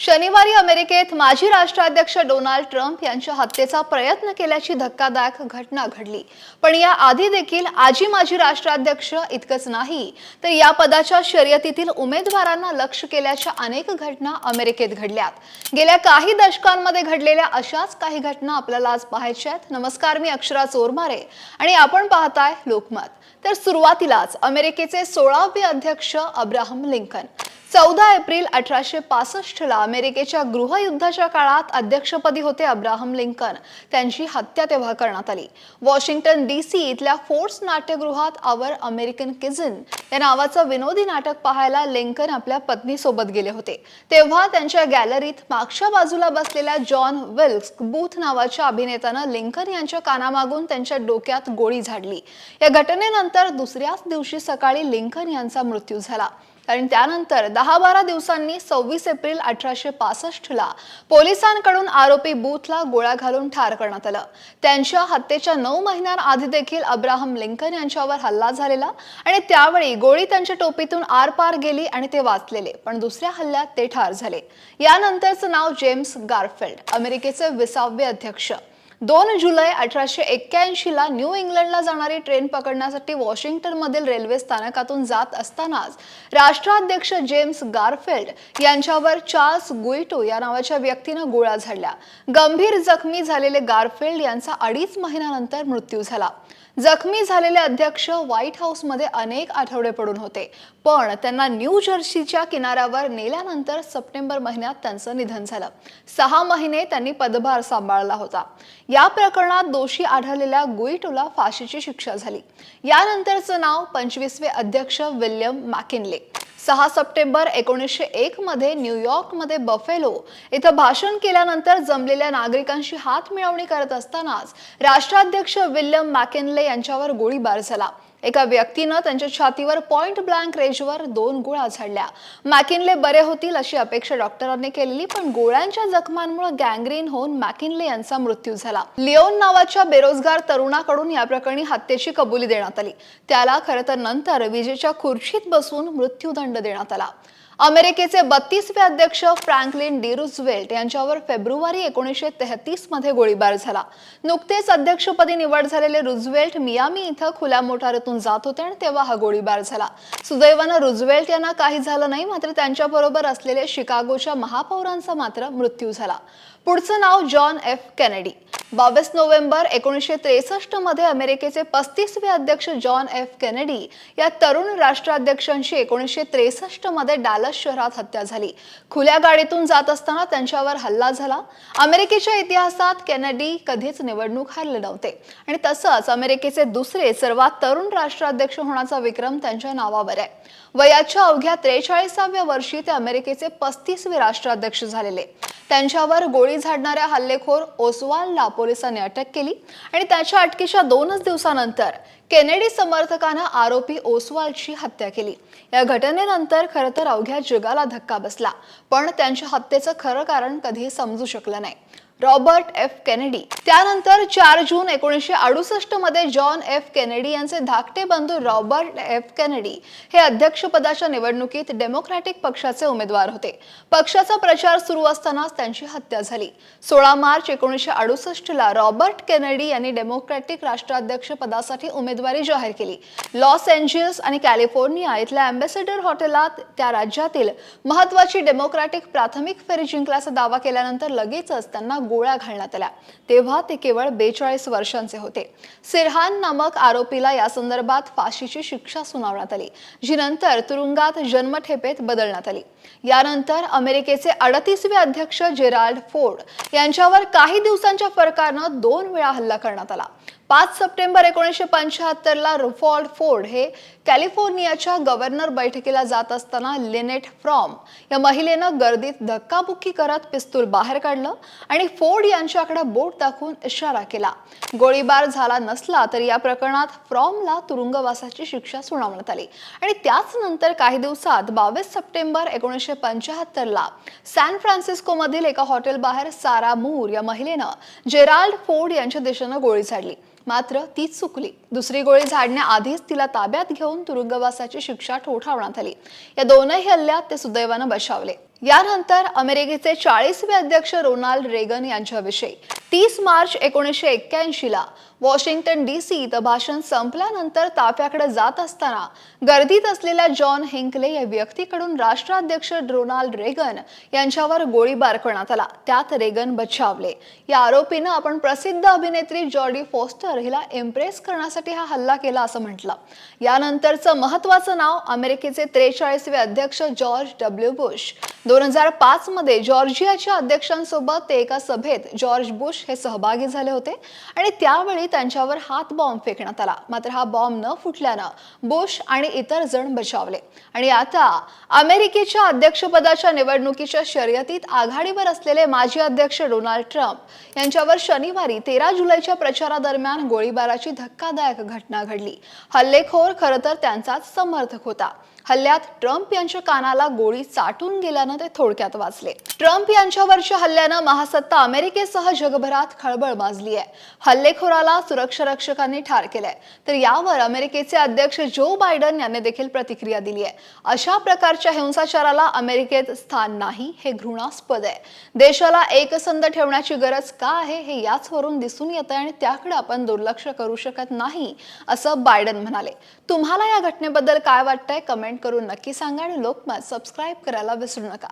शनिवारी अमेरिकेत माजी राष्ट्राध्यक्ष डोनाल्ड ट्रम्प यांच्या हत्येचा प्रयत्न केल्याची धक्कादायक घटना घडली. पण या आधी देखील आजी माजी राष्ट्राध्यक्ष इतकंच नाही तर या पदाच्या शर्यतीतील उमेदवारांना लक्ष केल्याच्या अनेक घटना अमेरिकेत घडल्यात. गेल्या काही दशकांमध्ये घडलेल्या अशाच काही घटना आपल्याला आज पाहायच्या आहेत. नमस्कार मी अक्षरा चोरमारे आणि आपण पाहताय लोकमत. तर सुरुवातीलाच अमेरिकेचे सोळावे अध्यक्ष अब्राहम लिंकन चौदा एप्रिल अठराशे पासष्टला अमेरिकेच्या गृहयुद्धाच्या काळात अध्यक्षपदी होते अब्राहम लिंकन. त्यांची हत्या तेव्हा करण्यात आली. वॉशिंग्टन डी सी इथल्या फोर्ट्स नाट्यगृहात आवर अमेरिकन किझन या नावाचं विनोदी नाटक पाहायला लिंकन आपल्या पत्नीसोबत गेले होते. तेव्हा त्यांच्या गॅलरीत मागच्या बाजूला बसलेल्या जॉन विल्क्स बूथ नावाच्या अभिनेत्यानं लिंकन यांच्या कानामागून त्यांच्या डोक्यात गोळी झाडली. या घटनेनंतर दुसऱ्याच दिवशी सकाळी लिंकन यांचा मृत्यू झाला. कारण त्यानंतर दहा बारा दिवसांनी सव्वीस एप्रिल अठराशे पासष्टला पोलिसांकडून आरोपी बूथला गोळ्या घालून ठार करण्यात आलं. त्यांच्या हत्येच्या नऊ महिन्यांआधी देखील अब्राहम लिंकन यांच्यावर हल्ला झालेला आणि त्यावेळी गोळी त्यांच्या टोपीतून आरपार गेली आणि ते वाचलेले पण दुसऱ्या हल्ल्यात ते ठार झाले. यानंतरचं नाव जेम्स गारफेल्ड अमेरिकेचे विसावे अध्यक्ष. दोन जुलै अठराशे एक्क्याऐंशी ला न्यू इंग्लंडला जाणारी ट्रेन पकडण्यासाठी वॉशिंग्टन मधील रेल्वे स्थानकातून जात असतानाच राष्ट्राध्यक्ष जेम्स गारफेल्ड यांच्यावर चार्ल्स गुईटो या नावाच्या व्यक्तीनं गोळ्या झाडल्या. गंभीर जखमी झालेले गारफेल्ड यांचा अडीच महिन्यानंतर मृत्यू झाला. जखमी झालेले अध्यक्ष व्हाईट हाऊसमध्ये अनेक आठवडे पडून होते. पण त्यांना न्यू जर्सीच्या किनाऱ्यावर नेल्यानंतर सप्टेंबर महिन्यात त्यांचं निधन झालं. सहा महिने त्यांनी पदभार सांभाळला होता. या प्रकरणात दोषी आढळलेल्या गुईटोला फाशीची शिक्षा झाली. यानंतरचं नाव पंचवीसवे अध्यक्ष विल्यम मॅकिनले. सहा सप्टेंबर एकोणीसशे एक मध्ये न्यूयॉर्कमध्ये बफेलो इथं भाषण केल्यानंतर जमलेल्या नागरिकांशी हात मिळवणी करत असतानाच राष्ट्राध्यक्ष विल्यम मॅकेनले यांच्यावर गोळीबार झाला. एका व्यक्तीनं त्यांच्या छातीवर पॉइंट ब्लँक रेंजवर दोन गोळ्या झाडल्या मॅकिनले बरे होतील अशी अपेक्षा डॉक्टरांनी केलेली पण गोळ्यांच्या जखमांमुळे गँग्रीन होऊन मॅकिनले यांचा मृत्यू झाला. लिओन नावाच्या बेरोजगार तरुणाकडून या प्रकरणी हत्येची कबुली देण्यात आली. त्याला खरं तर नंतर विजेच्या खुर्चीत बसून मृत्यूदंड देण्यात आला. अमेरिकेचे बत्तीसवे अध्यक्ष फ्रँकलिन डी रुझवेल्ट यांच्यावर फेब्रुवारी एकोणीसशे तेहतीसमध्ये गोळीबार झाला. नुकतेच अध्यक्षपदी निवड झालेले रुझवेल्ट मियामी इथं खुल्या मोटारीतून जात होते आणि तेव्हा हा गोळीबार झाला. सुदैवानं रुझवेल्ट यांना काही झालं नाही मात्र त्यांच्याबरोबर असलेले शिकागोच्या महापौरांचा मात्र मृत्यू झाला. पुढचं नाव जॉन एफ केनेडी. बावीस नोव्हेंबर एकोणीसशे त्रेसष्टमध्ये अमेरिकेचे पस्तीसवे अध्यक्ष जॉन एफ केनेडी या तरुण राष्ट्राध्यक्षांची एकोणीसशे त्रेसष्टमध्ये डॅलस शहरात हत्या झाली. खुल्या गाडीतून जात असताना त्यांच्यावर हल्ला झाला. अमेरिकेच्या इतिहासात केनेडी कधीच निवडणूक हरले नव्हते. आणि तसंच अमेरिकेचे दुसरे सर्वात तरुण राष्ट्राध्यक्ष होण्याचा विक्रम त्यांच्या नावावर आहे. वयाच्या अवघ्या त्रेचाळीसाव्या वर्षी ते अमेरिकेचे पस्तीसवे राष्ट्राध्यक्ष झालेले. त्यांच्यावर गोळी झाडणाऱ्या हल्लेखोर ओसवालला पोलिसांनी अटक केली आणि त्याच्या अटकेच्या दोनच दिवसानंतर केनेडी समर्थकानं आरोपी ओसवालची हत्या केली. या घटनेनंतर खरं तर अवघ्या जगाला धक्का बसला पण त्यांच्या हत्येचं खरं कारण कधी समजू शकलं नाही. Robert F. केनेडी. त्यानंतर चार जून एकोणीसशे अडुसष्टमध्ये जॉन एफ. केनेडी यांचे धाकटे बंधू रॉबर्ट एफ. केनेडी हे अध्यक्षपदाच्या निवडणुकीत डेमोक्रॅटिक पक्षाचे उमेदवार होते. पक्षाचा प्रचार सुरू असतानाच त्यांची हत्या झाली. सोळा मार्च एकोणीसशे अडुसष्ट ला रॉबर्ट केनेडी यांनी डेमोक्रॅटिक राष्ट्राध्यक्ष पदासाठी उमेदवारी जाहीर केली. लॉस एंजल्स आणि कॅलिफोर्निया इथल्या अँबॅसेडर हॉटेलात त्या राज्यातील महत्वाची डेमोक्रॅटिक प्राथमिक फेरी जिंकल्याचा दावा केल्यानंतर लगेचच त्यांना गोळ्या घालण्यात आल्या. तेव्हा ते केवळ बेचाळीस वर्षांचे होते. सिरहान नामक आरोपीला या संदर्भात फाशीची शिक्षा सुनावण्यात आली जी नंतर तुरुंगात जन्मठेपेत बदलण्यात आली. यानंतर अमेरिकेचे अडतीसवे अध्यक्ष जेराल्ड फोर्ड यांच्यावर काही दिवसांच्या फरकानं दोन वेळा हल्ला करण्यात आला. पाच सप्टेंबर एकोणीसशे पंच्याहत्तरला रुफॉल्ड फोर्ड हे कॅलिफोर्नियाच्या गव्हर्नर बैठकीला जात असताना लिनेट फ्रॉम या महिलेनं गर्दीत धक्काबुक्की करत पिस्तूल बाहेर काढलं आणि फोर्ड यांच्याकडे बोट दाखवून इशारा केला. गोळीबार झाला नसला तरी या प्रकरणात फ्रॉमला तुरुंगवासाची शिक्षा सुनावण्यात आली. आणि त्याच नंतर काही दिवसात बावीस सप्टेंबर एकोणीसशे पंच्याहत्तरला सॅन फ्रान्सिस्को मधील एका हॉटेल बाहेर सारा मूर या महिलेनं जेराल्ड फोर्ड यांच्या दिशेनं गोळी झाडली. मात्र ती चुकली. दुसरी गोळी झाडण्याआधीच तिला ताब्यात घेऊन तुरुंगवासाची शिक्षा ठोठावण्यात आली. या दोनही हल्ल्यात ते सुदैवानं बचावले यानंतर अमेरिकेचे चाळीसवे अध्यक्ष रोनाल्ड रेगन यांच्याविषयी तीस मार्च एकोणीसशे एक्क्याऐंशीला वॉशिंग्टन डी सी इथं भाषण संपल्यानंतर ताफ्याकडे जात असताना गर्दीत असलेल्या जॉन हिंकले या व्यक्तीकडून राष्ट्राध्यक्ष रोनाल्ड रेगन यांच्यावर गोळीबार करण्यात आला. त्यात रेगन बचावले. या आरोपीनं आपण प्रसिद्ध अभिनेत्री जॉर्डी फॉस्टर हिला इम्प्रेस करण्यासाठी हा हल्ला केला असं म्हटलं. यानंतरचं महत्वाचं नाव अमेरिकेचे त्रेचाळीसवे अध्यक्ष जॉर्ज डब्ल्यू बुश. दोन हजार पाच मध्ये जॉर्जियाच्या अध्यक्षांसोबत ते एका सभेत जॉर्ज बुश हे सहभागी झाले होते आणि त्यावेळी त्यांच्यावर हात बॉम्ब फेकण्यात आला. मात्र हा बॉम्ब न फुटल्यानं बुश आणि इतर जण बचावले. आणि आता अमेरिकेच्या अध्यक्षपदाच्या निवडणुकीच्या शर्यतीत आघाडीवर असलेले माजी अध्यक्ष डोनाल्ड ट्रम्प यांच्यावर शनिवारी तेरा जुलैच्या प्रचारादरम्यान गोळीबाराची धक्कादायक घटना घडली. हल्लेखोर खरं तर त्यांचाच समर्थक होता. हल्ल्यात ट्रम्प यांच्या कानाला गोळी चाटून गेल्यानं ते थोडक्यात वाचले. ट्रम्प यांच्यावरच्या हल्ल्यानं महासत्ता अमेरिकेसह जगभरात खळबळ माजली आहे. हल्लेखोराला सुरक्षा रक्षकांनी ठार केलंय. तर यावर अमेरिकेचे अध्यक्ष जो बायडन यांनी देखील प्रतिक्रिया दिली आहे. अशा प्रकारच्या हिंसाचाराला अमेरिकेत स्थान नाही हे घृणास्पद आहे. देशाला एकसंध ठेवण्याची गरज का आहे हे याचवरून दिसून येतं आणि त्याकडे आपण दुर्लक्ष करू शकत नाही असं बायडन म्हणाले. तुम्हाला या घटनेबद्दल काय वाटतंय? कमेंट करून नक्की सांगा आणि लोकमत सबस्क्राईब करायला विसरू नका.